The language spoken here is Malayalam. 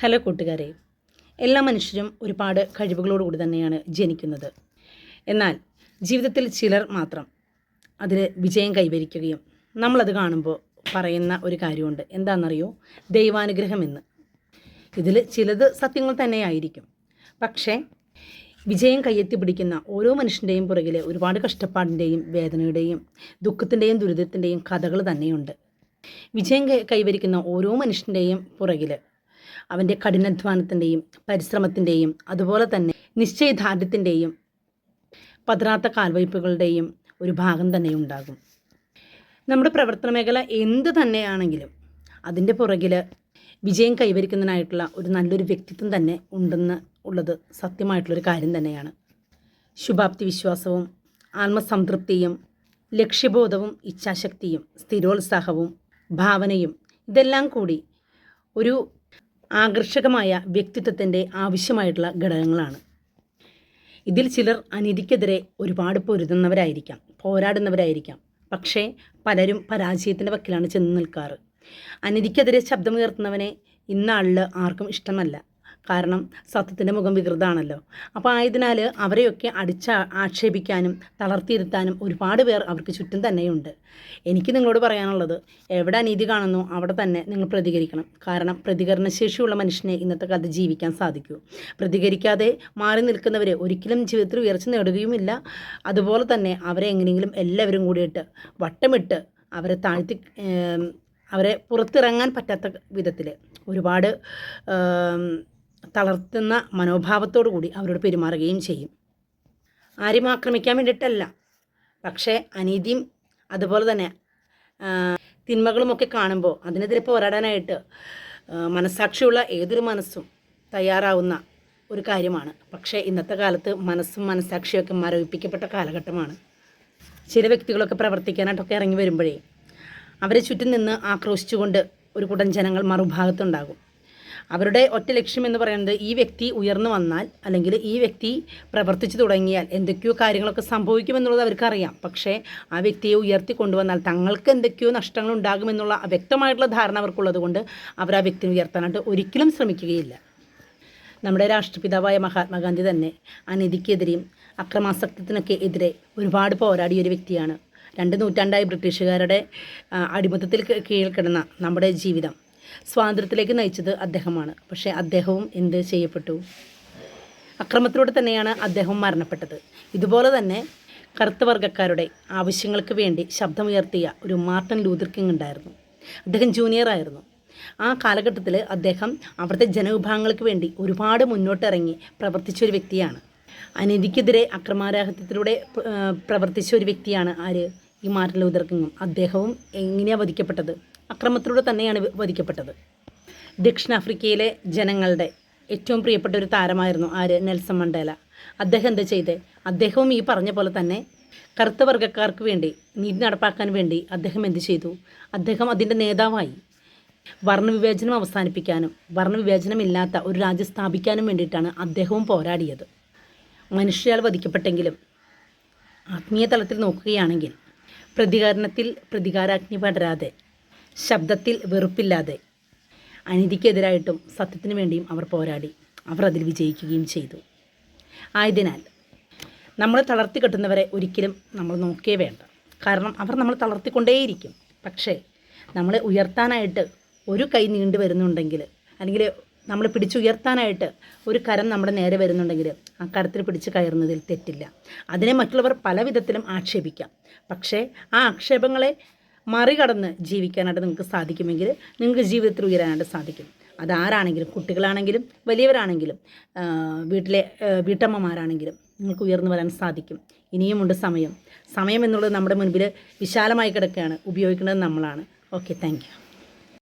ഹലോ കൂട്ടുകാരെ. എല്ലാ മനുഷ്യരും ഒരുപാട് കഴിവുകളോടുകൂടി തന്നെയാണ് ജനിക്കുന്നത്. എന്നാൽ ജീവിതത്തിൽ ചിലർ മാത്രം അതിൽ വിജയം കൈവരിക്കുകയും നമ്മളത് കാണുമ്പോൾ പറയുന്ന ഒരു കാര്യമുണ്ട്. എന്താണെന്നറിയോ? ദൈവാനുഗ്രഹം എന്ന്. ഇതിൽ ചിലത് സത്യങ്ങൾ തന്നെയായിരിക്കും. പക്ഷേ വിജയം കയ്യെത്തി പിടിക്കുന്ന ഓരോ മനുഷ്യന്റെയും പുറകിൽ ഒരുപാട് കഷ്ടപ്പാടിന്റെയും വേദനയുടെയും ദുഃഖത്തിന്റെയും ദുരിതത്തിന്റെയും കഥകൾ തന്നെയുണ്ട്. വിജയം കൈവരിക്കുന്ന ഓരോ മനുഷ്യന്റെയും പുറകിൽ അവന്റെ കഠിനാധ്വാനത്തിന്റെയും പരിശ്രമത്തിന്റെയും അതുപോലെ തന്നെ നിശ്ചയദാർഢ്യത്തിന്റെയും പതറാത്ത കാൽവയ്പ്പുകളുടെയും ഒരു ഭാഗം തന്നെ ഉണ്ടാകും. നമ്മുടെ പ്രവർത്തന മേഖല എന്ത് തന്നെയാണെങ്കിലും അതിന്റെ പുറകിൽ വിജയം കൈവരിക്കുന്നതിനായിട്ടുള്ള ഒരു നല്ലൊരു വ്യക്തിത്വം തന്നെ ഉണ്ടെന്ന് ഉള്ളത് സത്യമായിട്ടുള്ളൊരു കാര്യം തന്നെയാണ്. ശുഭാപ്തി വിശ്വാസവും ആത്മസംതൃപ്തിയും ലക്ഷ്യബോധവും ഇച്ഛാശക്തിയും സ്ഥിരോത്സാഹവും ഭാവനയും ഇതെല്ലാം കൂടി ഒരു ആകർഷകമായ വ്യക്തിത്വത്തിന്റെ ആവശ്യമായിട്ടുള്ള ഘടകങ്ങളാണ്. ഇതിൽ ചിലർ അനീതിക്കെതിരെ ഒരുപാട് പൊരുതുന്നവരായിരിക്കാം പോരാടുന്നവരായിരിക്കാം. പക്ഷേ പലരും പരാജയത്തിന്റെ വക്കിലാണ് ചെന്ന് നിൽക്കാറ്. അനീതിക്കെതിരെ ശബ്ദമുയർത്തുന്നവനെ ഇന്നാളിൽ ആർക്കും ഇഷ്ടമല്ല. കാരണം സത്യത്തിന്റെ മുഖം വികൃതാണല്ലോ. അപ്പോൾ ആയതിനാൽ അവരെയൊക്കെ അടിച്ച ആക്ഷേപിക്കാനും തളർത്തിയിരുത്താനും ഒരുപാട് പേർ അവർക്ക് ചുറ്റും തന്നെയുണ്ട്. എനിക്ക് നിങ്ങളോട് പറയാനുള്ളത് എവിടെ അനീതി കാണുന്നു അവിടെ തന്നെ നിങ്ങൾ പ്രതികരിക്കണം. കാരണം പ്രതികരണശേഷിയുള്ള മനുഷ്യനെ ഇന്നത്തെ കാലത്ത് ജീവിക്കാൻ സാധിക്കൂ. പ്രതികരിക്കാതെ മാറി നിൽക്കുന്നവരെ ഒരിക്കലും ജീവിതത്തിൽ ഉയർച്ച നേടുകയുമില്ല. അതുപോലെ തന്നെ അവരെ എങ്ങനെയെങ്കിലും എല്ലാവരും കൂടിയിട്ട് വട്ടമിട്ട് അവരെ താഴ്ത്തി അവരെ പുറത്തിറങ്ങാൻ പറ്റാത്ത വിധത്തിൽ ഒരുപാട് തളർത്തുന്ന മനോഭാവത്തോടു കൂടി അവരോട് പെരുമാറുകയും ചെയ്യും. ആരും ആക്രമിക്കാൻ വേണ്ടിയിട്ടല്ല. പക്ഷേ അനീതിയും അതുപോലെ തന്നെ തിന്മകളുമൊക്കെ കാണുമ്പോൾ അതിനെതിരെ പോരാടാനായിട്ട് മനസ്സാക്ഷിയുള്ള ഏതൊരു മനസ്സും തയ്യാറാവുന്ന ഒരു കാര്യമാണ്. പക്ഷേ ഇന്നത്തെ കാലത്ത് മനസ്സും മനസ്സാക്ഷിയൊക്കെ മരവിപ്പിക്കപ്പെട്ട കാലഘട്ടമാണ്. ചില വ്യക്തികളൊക്കെ പ്രവർത്തിക്കാനായിട്ടൊക്കെ ഇറങ്ങി വരുമ്പോഴേ അവരെ ചുറ്റും നിന്ന് ആക്രോശിച്ചുകൊണ്ട് ഒരു കൂട്ടം ജനങ്ങൾ മറുഭാഗത്തുണ്ടാകും. അവരുടെ ഒറ്റ ലക്ഷ്യം എന്ന് പറയുന്നത് ഈ വ്യക്തി ഉയർന്നു വന്നാൽ അല്ലെങ്കിൽ ഈ വ്യക്തി പ്രവർത്തിച്ചു തുടങ്ങിയാൽ എന്തൊക്കെയോ കാര്യങ്ങളൊക്കെ സംഭവിക്കുമെന്നുള്ളത് അവർക്കറിയാം. പക്ഷേ ആ വ്യക്തിയെ ഉയർത്തി കൊണ്ടുവന്നാൽ തങ്ങൾക്ക് എന്തൊക്കെയോ നഷ്ടങ്ങൾ ഉണ്ടാകുമെന്നുള്ള വ്യക്തമായിട്ടുള്ള ധാരണ അവർക്കുള്ളത് കൊണ്ട് അവർ ആ വ്യക്തിയെ ഉയർത്താനായിട്ട് ഒരിക്കലും ശ്രമിക്കുകയില്ല. നമ്മുടെ രാഷ്ട്രപിതാവായ മഹാത്മാഗാന്ധി തന്നെ അനീതിക്കെതിരെയും അക്രമാസക്തത്തിനൊക്കെ എതിരെ ഒരുപാട് പോരാടിയ ഒരു വ്യക്തിയാണ്. രണ്ട് നൂറ്റാണ്ടായി ബ്രിട്ടീഷുകാരുടെ അടിമത്തത്തിൽ കീഴിൽ കിടന്ന നമ്മുടെ ജീവിതം. സ്വാതന്ത്ര്യത്തിലേക്ക് നയിച്ചത് അദ്ദേഹമാണ്. പക്ഷേ അദ്ദേഹവും എന്ത് ചെയ്യപ്പെട്ടു? അക്രമത്തിലൂടെ തന്നെയാണ് അദ്ദേഹം മരണപ്പെട്ടത്. ഇതുപോലെ തന്നെ കറുത്ത വർഗക്കാരുടെ ആവശ്യങ്ങൾക്ക് വേണ്ടി ശബ്ദമുയർത്തിയ ഒരു മാർട്ടിൻ ലൂതർ കിങ് ഉണ്ടായിരുന്നു. അദ്ദേഹം ജൂനിയർ ആയിരുന്നു. ആ കാലഘട്ടത്തിൽ അദ്ദേഹം അവിടുത്തെ ജനവിഭാഗങ്ങൾക്ക് വേണ്ടി ഒരുപാട് മുന്നോട്ടിറങ്ങി പ്രവർത്തിച്ച ഒരു വ്യക്തിയാണ്. അനീതിക്കെതിരെ അക്രമാരാഹിത്യത്തിലൂടെ പ്രവർത്തിച്ച ഒരു വ്യക്തിയാണ് ആര്? ഈ മാർട്ടിൻ ലൂതർ കിങ്ങും. അദ്ദേഹവും എങ്ങനെയാണ് വധിക്കപ്പെട്ടത്? അക്രമത്തിലൂടെ തന്നെയാണ് വധിക്കപ്പെട്ടത്. ദക്ഷിണാഫ്രിക്കയിലെ ജനങ്ങളുടെ ഏറ്റവും പ്രിയപ്പെട്ട ഒരു താരമായിരുന്നു ആര്? Nelson Mandela. അദ്ദേഹം എന്താ ചെയ്തേ? അദ്ദേഹവും ഈ പറഞ്ഞ പോലെ തന്നെ കറുത്ത വർഗക്കാർക്ക് വേണ്ടി നീതി നടപ്പാക്കാൻ വേണ്ടി അദ്ദേഹം എന്ത് ചെയ്തു? അദ്ദേഹം അതിന്റെ നേതാവായി. വർണവിവേചനം അവസാനിപ്പിക്കാനും വർണവിവേചനമില്ലാത്ത ഒരു രാജ്യം സ്ഥാപിക്കാനും വേണ്ടിയിട്ടാണ് അദ്ദേഹവും പോരാടിയത്. മനുഷ്യരാൽ വധിക്കപ്പെട്ടെങ്കിലും ആത്മീയ തലത്തിൽ നോക്കുകയാണെങ്കിൽ പ്രതികരണത്തിൽ പ്രതികാരാഗ്നി പടരാതെ ശബ്ദത്തിൽ വെറുപ്പില്ലാതെ അനീതിക്കെതിരായിട്ടും സത്യത്തിനു വേണ്ടിയും അവർ പോരാടി. അവർ അതിൽ വിജയിക്കുകയും ചെയ്തു. ആയതിനാൽ നമ്മൾ തളർത്തി കെട്ടുന്നവരെ ഒരിക്കലും നമ്മൾ നോക്കേ വേണ്ട. കാരണം അവർ നമ്മൾ തളർത്തിക്കൊണ്ടേയിരിക്കും. പക്ഷേ നമ്മളെ ഉയർത്താനായിട്ട് ഒരു കൈ നീണ്ടു വരുന്നുണ്ടെങ്കിൽ അല്ലെങ്കിൽ നമ്മൾ പിടിച്ചുയർത്താനായിട്ട് ഒരു കരം നമ്മുടെ നേരെ വരുന്നുണ്ടെങ്കിൽ ആ കരത്തിൽ പിടിച്ച് കയറുന്നതിൽ തെറ്റില്ല. അതിനെ മറ്റുള്ളവർ പല വിധത്തിലും ആക്ഷേപിക്കാം. പക്ഷേ ആ ആക്ഷേപങ്ങളെ മറികടന്ന് ജീവിക്കാനായിട്ട് നിങ്ങൾക്ക് സാധിക്കുമെങ്കിൽ നിങ്ങൾക്ക് ജീവിതത്തിൽ ഉയരാനായിട്ട് സാധിക്കും. അതാരാണെങ്കിലും കുട്ടികളാണെങ്കിലും വലിയവരാണെങ്കിലും വീട്ടിലെ വീട്ടമ്മമാരാണെങ്കിലും നിങ്ങൾക്ക് ഉയർന്നു വരാൻ സാധിക്കും. ഇനിയുമുണ്ട് സമയം. സമയം എന്നുള്ളത് നമ്മുടെ മുൻപിൽ വിശാലമായി കിടക്കുകയാണ്. ഉപയോഗിക്കേണ്ടത് നമ്മളാണ്. Okay thank